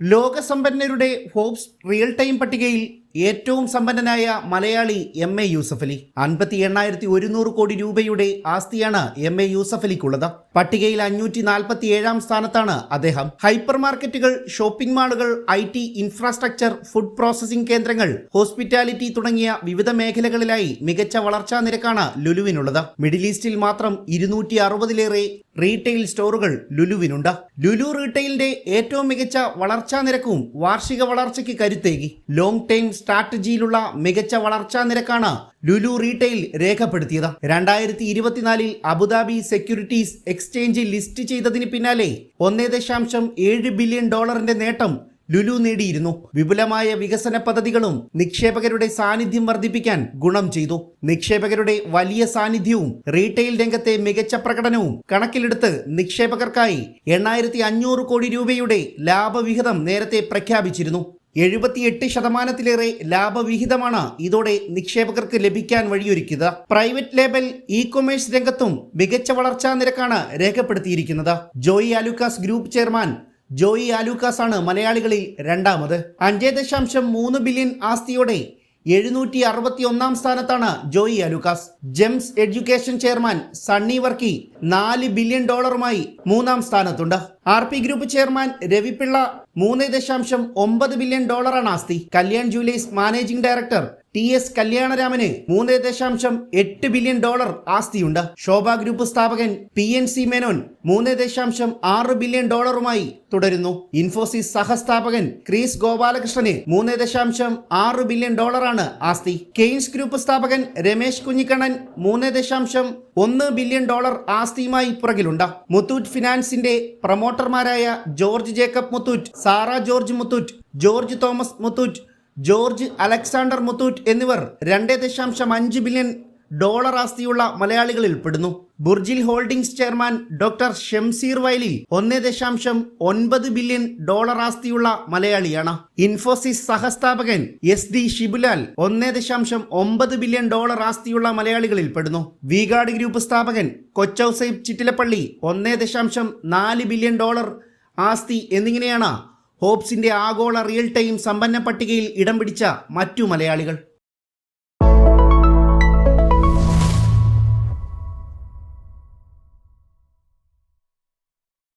ലോകസമ്പന്നരുടെ hobs real time പട്ടികയിൽ ഏറ്റവും സമ്പന്നനായ മലയാളി എം എ യൂസഫലി അൻപത്തി എണ്ണായിരത്തി ഒരുന്നൂറ് കോടി രൂപയുടെ ആസ്തിയാണ് എം എ യൂസഫലിക്കുള്ളത് പട്ടികയിൽ അഞ്ഞൂറ്റി നാൽപ്പത്തി ഏഴാം സ്ഥാനത്താണ് അദ്ദേഹം. ഹൈപ്പർ മാർക്കറ്റുകൾ ഷോപ്പിംഗ് മാളുകൾ I T infrastructure food processing കേന്ദ്രങ്ങൾ ഹോസ്പിറ്റാലിറ്റി തുടങ്ങിയ വിവിധ മേഖലകളിലായി മികച്ച വളർച്ചാ നിരക്കാണ് ലുലുവിനുള്ളത്. മിഡിൽ ഈസ്റ്റിൽ മാത്രം ഇരുന്നൂറ്റി അറുപതിലേറെ റീറ്റെയിൽ സ്റ്റോറുകൾ ലുലുവിനുണ്ട്. ലുലു റീറ്റെയിലിന്റെ ഏറ്റവും മികച്ച വളർച്ചാ നിരക്കും വാർഷിക വളർച്ചയ്ക്ക് കരുത്തേകി. ലോങ് ടൈം സ്ട്രാറ്റജിയിലുള്ള മികച്ച വളർച്ചാ നിരക്കാണ് ലുലു റീറ്റെയിൽ രേഖപ്പെടുത്തിയത്. രണ്ടായിരത്തി ഇരുപത്തിനാലിൽ അബുദാബി സെക്യൂരിറ്റീസ് എക്സ്ചേഞ്ചിൽ ലിസ്റ്റ് ചെയ്തതിന് പിന്നാലെ ഒന്നേ ദശാംശം ഏഴ് ബില്യൺ ഡോളറിന്റെ നേട്ടം ലുലു നേടിയിരുന്നു. വിപുലമായ വികസന പദ്ധതികളും നിക്ഷേപകരുടെ സാന്നിധ്യം വർദ്ധിപ്പിക്കാൻ ഗുണം ചെയ്തു. നിക്ഷേപകരുടെ വലിയ സാന്നിധ്യവും റീറ്റെയിൽ രംഗത്തെ മികച്ച പ്രകടനവും കണക്കിലെടുത്ത് നിക്ഷേപകർക്കായി എണ്ണായിരത്തി അഞ്ഞൂറ് കോടി രൂപയുടെ ലാഭവിഹിതം നേരത്തെ പ്രഖ്യാപിച്ചിരുന്നു. എഴുപത്തിയെട്ട് ശതമാനത്തിലേറെ ലാഭവിഹിതമാണ് ഇതോടെ നിക്ഷേപകർക്ക് ലഭിക്കാൻ വഴിയൊരുക്കിയത്. പ്രൈവറ്റ് ലേബൽ ഇ കൊമേഴ്സ് രംഗത്തും മികച്ച വളർച്ചാ നിരക്കാണ് രേഖപ്പെടുത്തിയിരിക്കുന്നത്. ജോയി ആലുക്കാസ് ഗ്രൂപ്പ് ചെയർമാൻ ജോയി ആലൂക്കാസ് ആണ് മലയാളികളിൽ രണ്ടാമത്. അഞ്ചേ ദശാംശം മൂന്ന് ബില്യൺ ആസ്തിയോടെ എഴുന്നൂറ്റി അറുപത്തി ഒന്നാം സ്ഥാനത്താണ് Joy Alukkas GEMS education chairman Sunny Varkey നാല് ബില്യൺ ഡോളറുമായി മൂന്നാം സ്ഥാനത്തുണ്ട്. R P group chairman Ravi Pillai മൂന്ന് ദശാംശം ഒമ്പത് ബില്യൺ ഡോളറാണ് ആസ്തി. Kalyan jewellers managing director T S കല്യാണരാമന് മൂന്ന് ദശാംശം എട്ട് ബില്യൺ ഡോളർ ആസ്തിയുണ്ട്. ശോഭ ഗ്രൂപ്പ് സ്ഥാപകൻ പി എൻ സി മേനോൻ മൂന്ന് ദശാംശം ആറ് ബില്യൺ ഡോളറുമായി തുടരുന്നു. ഇൻഫോസിസ് സഹസ്ഥാപകൻ ക്രീസ് ഗോപാലകൃഷ്ണന് മൂന്ന് ദശാംശം ആറ് ബില്യൺ ഡോളറാണ് ആസ്തി. കെയ്ൻസ് ഗ്രൂപ്പ് സ്ഥാപകൻ രമേശ് കുഞ്ഞിക്കണ്ണൻ മൂന്ന് ദശാംശം ഒന്ന് ബില്യൺ ഡോളർ ആസ്തിയുമായി പുറകിലുണ്ട്. മുത്തൂറ്റ് ഫിനാൻസിന്റെ പ്രൊമോട്ടർമാരായ George Jacob Muthoot Sara George Muthoot George Thomas Muthoot George Alexander Muthoot എന്നിവർ രണ്ട് ദശാംശം അഞ്ച് ബില്യൺ ഡോളർ ആസ്തിയുള്ള മലയാളികളിൽ പെടുന്നു. Burjeel holdings chairman doctor Shamsheer Vayalil ഒന്ന് ദശാംശം ഒൻപത് ബില്യൺ ഡോളർ ആസ്തിയുള്ള മലയാളിയാണ്. ഇൻഫോസിസ് സഹസ്ഥാപകൻ എസ് ഡി ഷിബുലാൽ ഒന്ന് ദശാംശം ഒമ്പത് ബില്യൺ ഡോളർ ആസ്തിയുള്ള മലയാളികളിൽ പെടുന്നു. വിഗാർഡ് ഗ്രൂപ്പ് സ്ഥാപകൻ കൊച്ചൌസൈബ് ചിറ്റിലപ്പള്ളി ഒന്ന് ദശാംശം നാല് ബില്യൺ ഡോളർ ആസ്തി എന്നിങ്ങനെയാണ് ഹോപ്സിന്റെ ആഗോള റിയൽ ടൈം സമ്പന്ന പട്ടികയിൽ ഇടം പിടിച്ച മറ്റു മലയാളികൾ.